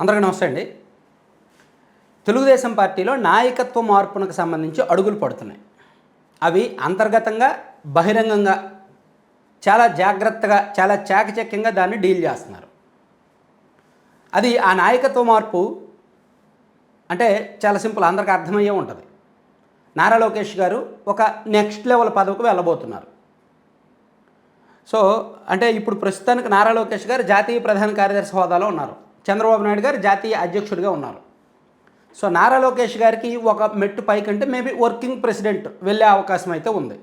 అందరికీ నమస్తే అండి. తెలుగుదేశం పార్టీలో నాయకత్వ మార్పునకు సంబంధించి అడుగులు పడుతున్నాయి. అవి అంతర్గతంగా బహిరంగంగా చాలా జాగ్రత్తగా చాలా చాకచక్యంగా దాన్ని డీల్ చేస్తున్నారు. అది ఆ నాయకత్వ మార్పు అంటే చాలా సింపుల్ అందరికీ అర్థమయ్యే ఉంటుంది. నారా లోకేష్ గారు ఒక నెక్స్ట్ లెవెల్ పదవికి వెళ్ళబోతున్నారు. సో అంటే ఇప్పుడు ప్రస్తుతానికి నారా లోకేష్ గారు జాతీయ ప్రధాన కార్యదర్శి హోదాలో ఉన్నారు. చంద్రబాబు నాయుడు గారు జాతీయ అధ్యక్షుడిగా ఉన్నారు. సో నారా లోకేష్ గారికి ఒక మెట్టు పైకంటే మేబీ వర్కింగ్ ప్రెసిడెంట్ వెళ్ళే అవకాశం అయితే ఉంది.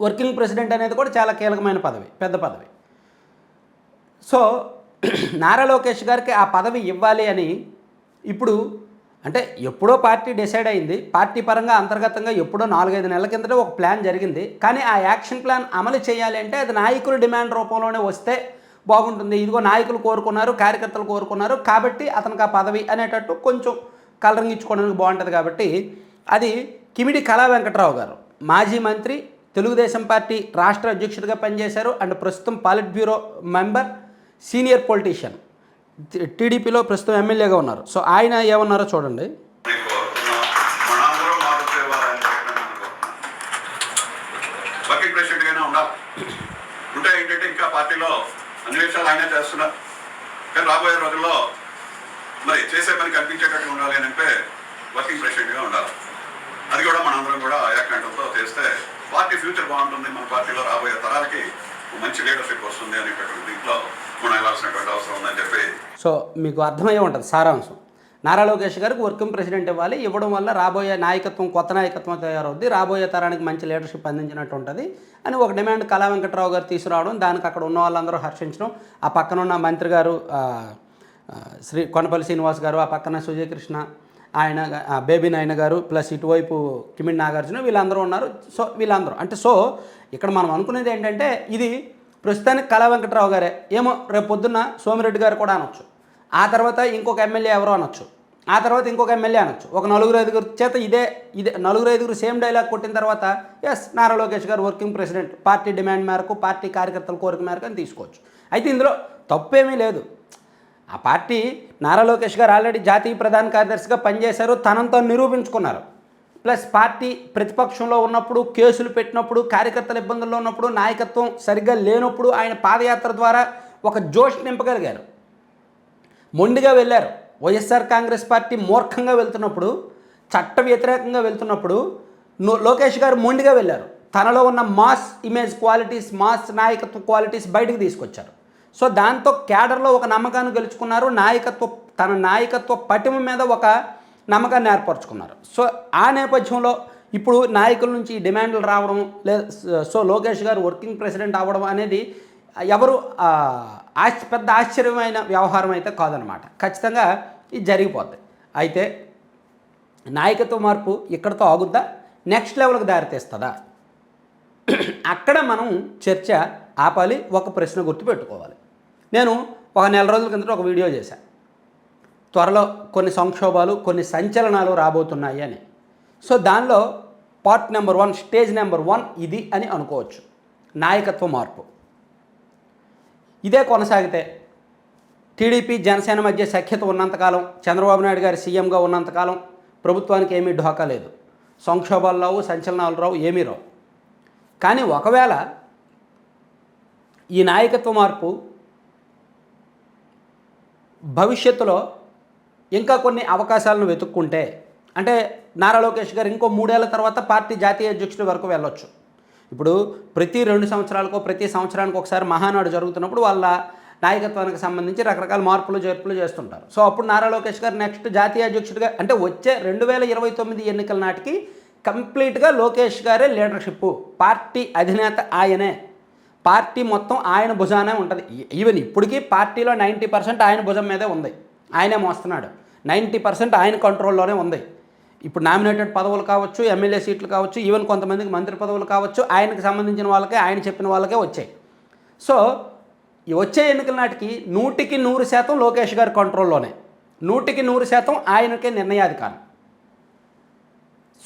వర్కింగ్ ప్రెసిడెంట్ అనేది కూడా చాలా కీలకమైన పదవి పెద్ద పదవి. సో నారా లోకేష్ గారికి ఆ పదవి ఇవ్వాలి అని ఇప్పుడు అంటే ఎప్పుడో పార్టీ డిసైడ్ అయింది. పార్టీ పరంగా అంతర్గతంగా ఎప్పుడో నాలుగైదు నెలల కిందట ఒక ప్లాన్ జరిగింది. కానీ ఆ యాక్షన్ ప్లాన్ అమలు చేయాలి అంటే అది నాయకుల డిమాండ్ రూపంలోనే వస్తే బాగుంటుంది. ఇదిగో నాయకులు కోరుకున్నారు కార్యకర్తలు కోరుకున్నారు కాబట్టి అతనికి ఆ పదవి అనేటట్టు కొంచెం కలరింగ్ ఇచ్చుకోవడానికి బాగుంటుంది కాబట్టి అది కిమిడి కళా వెంకట్రావు గారు. మాజీ మంత్రి తెలుగుదేశం పార్టీ రాష్ట్ర అధ్యక్షుడిగా పనిచేశారు అండ్ ప్రస్తుతం politburo member senior politician. టీడీపీలో ప్రస్తుతం ఎమ్మెల్యేగా ఉన్నారు. సో ఆయన ఏమన్నారో చూడండి. ఉండాలి ఉంటే ఏంటంటే ఇంకా పార్టీలో అన్ని విషయాలు ఆయనే చేస్తున్నారు కానీ రాబోయే రోజుల్లో మరి చేసే పని కనిపించేటట్టు ఉండాలి అని అంటే వర్కింగ్ ప్రెసిడెంట్గా ఉండాలి. అది కూడా మనందరం కూడా ఏకాంతంతో చేస్తే పార్టీ ఫ్యూచర్ బాగుంటుంది. మన పార్టీలో రాబోయే తరాలకి మంచి లీడర్షిప్ వస్తుంది అనేటటువంటి దీంట్లో మనం వెళ్ళాల్సినటువంటి అవసరం ఉందని చెప్పి సో మీకు అర్థమయ్యే ఉంటుంది సారాంశం. నారా లోకేష్ గారికి వర్కింగ్ ప్రెసిడెంట్ ఇవ్వాలి. ఇవ్వడం వల్ల రాబోయే నాయకత్వం కొత్త నాయకత్వం తయారవుద్ది. రాబోయే తరానికి మంచి లీడర్షిప్ అందించినట్టు ఉంటుంది అని ఒక డిమాండ్ కళా వెంకట్రావు గారు తీసుకురావడం దానికి అక్కడ ఉన్న వాళ్ళందరూ హర్షించడం. ఆ పక్కన ఉన్న మంత్రి గారు శ్రీ కొనపల్లి శ్రీనివాస్ గారు ఆ పక్కన సుజయకృష్ణ ఆయన బేబీ నాయన గారు ప్లస్ ఇటువైపు కిమిడి నాగార్జున వీళ్ళందరూ ఉన్నారు. సో వీళ్ళందరూ. అంటే సో ఇక్కడ మనం అనుకునేది ఏంటంటే ఇది ప్రస్తుతానికి కళా వెంకట్రావు గారే. ఏమో రేపు పొద్దున్న సోమిరెడ్డి గారు కూడా అనొచ్చు. ఆ తర్వాత ఇంకొక ఎమ్మెల్యే ఎవరో అనొచ్చు. ఆ తర్వాత ఇంకొక ఎమ్మెల్యే అనొచ్చు. ఒక నలుగురు ఐదుగురు చేత ఇదే ఇదే నలుగురు ఐదుగురు సేమ్ డైలాగ్ కొట్టిన తర్వాత yes Nara Lokesh garu working president party demand మేరకు పార్టీ కార్యకర్తల కోరిక మేరకు అని తీసుకోవచ్చు. అయితే ఇందులో తప్పేమీ లేదు. ఆ పార్టీ నారా లోకేష్ గారు ఆల్రెడీ జాతీయ ప్రధాన కార్యదర్శిగా పనిచేశారు తనంతో నిరూపించుకున్నారు. ప్లస్ పార్టీ ప్రతిపక్షంలో ఉన్నప్పుడు కేసులు పెట్టినప్పుడు కార్యకర్తల ఇబ్బందుల్లో ఉన్నప్పుడు నాయకత్వం సరిగ్గా లేనప్పుడు ఆయన పాదయాత్ర ద్వారా ఒక జోష్ నింపగలిగారు. మొండిగా వెళ్ళారు. వైఎస్ఆర్ కాంగ్రెస్ పార్టీ మూర్ఖంగా వెళ్తున్నప్పుడు చట్ట వ్యతిరేకంగా వెళ్తున్నప్పుడు లోకేష్ గారు మొండిగా వెళ్ళారు. తనలో ఉన్న మాస్ ఇమేజ్ క్వాలిటీస్ మాస్ నాయకత్వ క్వాలిటీస్ బయటకు తీసుకొచ్చారు. సో దాంతో క్యాడర్లో ఒక నమ్మకాన్ని గెలుచుకున్నారు. నాయకత్వ తన నాయకత్వ పటిమ మీద ఒక నమ్మకాన్ని ఏర్పరచుకున్నారు. సో ఆ నేపథ్యంలో ఇప్పుడు నాయకుల నుంచి డిమాండ్లు రావడం లేదా సో లోకేష్ గారు వర్కింగ్ ప్రెసిడెంట్ అవ్వడం అనేది ఎవరు ఆశ్చ పెద్ద ఆశ్చర్యమైన వ్యవహారం అయితే కాదనమాట ఖచ్చితంగా ఇది జరిగిపోద్ది. అయితే నాయకత్వ మార్పు ఇక్కడతో ఆగుద్దా? నెక్స్ట్ లెవెల్కి దారితీస్తుందా? అక్కడ మనం చర్చ ఆపాలి ఒక ప్రశ్న గుర్తుపెట్టుకోవాలి నేను ఒక నెల రోజుల కిందట ఒక వీడియో చేశాను త్వరలో కొన్ని సంక్షోభాలు కొన్ని సంచలనాలు రాబోతున్నాయి అని. సో దానిలో part number one stage number one ఇది అని అనుకోవచ్చు. నాయకత్వ మార్పు. ఇదే కొనసాగితే టీడీపీ జనసేన మధ్య సఖ్యత ఉన్నంతకాలం చంద్రబాబు నాయుడు గారి సీఎంగా ఉన్నంతకాలం ప్రభుత్వానికి ఏమీ ఢోకా లేదు. సంక్షోభాలు రావు సంచలనాలు రావు ఏమీ రావు. కానీ ఒకవేళ ఈ నాయకత్వ మార్పు భవిష్యత్తులో ఇంకా కొన్ని అవకాశాలను వెతుక్కుంటే అంటే నారా లోకేష్ గారు ఇంకో మూడేళ్ళ తర్వాత పార్టీ జాతీయ అధ్యక్షుడి వరకు వెళ్ళొచ్చు. ఇప్పుడు ప్రతి రెండు సంవత్సరాలకో ప్రతి సంవత్సరానికి ఒకసారి మహానాడు జరుగుతున్నప్పుడు వాళ్ళ నాయకత్వానికి సంబంధించి రకరకాల మార్పులు చేర్పులు చేస్తుంటారు. సో అప్పుడు నారా లోకేష్ గారు నెక్స్ట్ జాతీయ అధ్యక్షుడిగా అంటే వచ్చే రెండు వేల ఇరవై తొమ్మిది ఎన్నికల నాటికి కంప్లీట్గా లోకేష్ గారే లీడర్షిప్. పార్టీ అధినేత ఆయనే. పార్టీ మొత్తం ఆయన భుజానే ఉంటుంది. ఈవెన్ ఇప్పటికీ పార్టీలో నైంటీ పర్సెంట్ ఆయన భుజం మీదే ఉంది. ఆయనే మోస్తున్నాడు. నైంటీ పర్సెంట్ ఆయన కంట్రోల్లోనే ఉంది. ఇప్పుడు నామినేటెడ్ పదవులు కావచ్చు ఎమ్మెల్యే సీట్లు కావచ్చు ఈవెన్ కొంతమందికి మంత్రి పదవులు కావచ్చు ఆయనకు సంబంధించిన వాళ్ళకే ఆయన చెప్పిన వాళ్ళకే వచ్చాయి. సో వచ్చే ఎన్నికల నాటికి నూటికి నూరు శాతం లోకేష్ గారి కంట్రోల్లోనే. నూటికి నూరు శాతం ఆయనకే నిర్ణయాధికారం.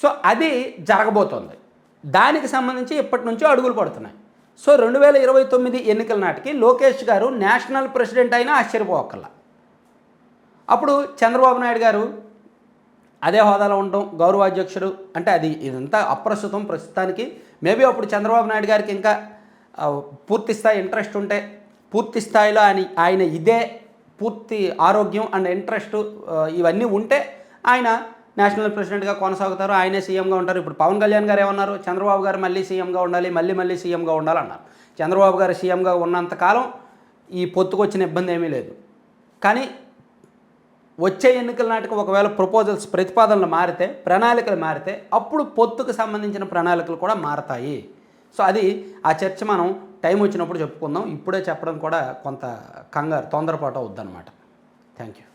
సో అది జరగబోతోంది. దానికి సంబంధించి ఇప్పటి నుంచో అడుగులు పడుతున్నాయి. సో రెండు వేల ఇరవై తొమ్మిది ఎన్నికల నాటికి లోకేష్ గారు నేషనల్ ప్రెసిడెంట్ అయినా ఆశ్చర్యపోవక్కర్లా అప్పుడు చంద్రబాబు నాయుడు గారు అదే హోదాలో ఉండడం గౌరవాధ్యక్షుడు అంటే అది ఇదంతా అప్రస్తుతం ప్రస్తుతానికి. మేబీ అప్పుడు చంద్రబాబు నాయుడు గారికి ఇంకా పూర్తి స్థాయి ఇంట్రెస్ట్ ఉంటే పూర్తి స్థాయిలో ఆయన ఆయన ఇదే పూర్తి ఆరోగ్యం అండ్ ఇంట్రెస్ట్ ఇవన్నీ ఉంటే ఆయన నేషనల్ ప్రెసిడెంట్గా కొనసాగుతారు. ఆయనే సీఎంగా ఉంటారు. ఇప్పుడు పవన్ కళ్యాణ్ గారు ఏమన్నారు? చంద్రబాబు గారు మళ్ళీ సీఎంగా ఉండాలి మళ్ళీ మళ్ళీ సీఎంగా ఉండాలన్నారు. చంద్రబాబు గారు సీఎంగా ఉన్నంతకాలం ఈ పొత్తుకొచ్చిన ఇబ్బంది ఏమీ లేదు. కానీ వచ్చే ఎన్నికల నాటికి ఒకవేళ ప్రపోజల్స్ ప్రతిపాదనలు మారితే ప్రణాళికలు మారితే అప్పుడు పొత్తుకు సంబంధించిన ప్రణాళికలు కూడా మారతాయి. సో అది ఆ చర్చ మనం టైం వచ్చినప్పుడు చెప్పుకుందాం. ఇప్పుడే చెప్పడం కూడా కొంత కంగారు తొందరపాటు అవుద్దన్నమాట. Thank you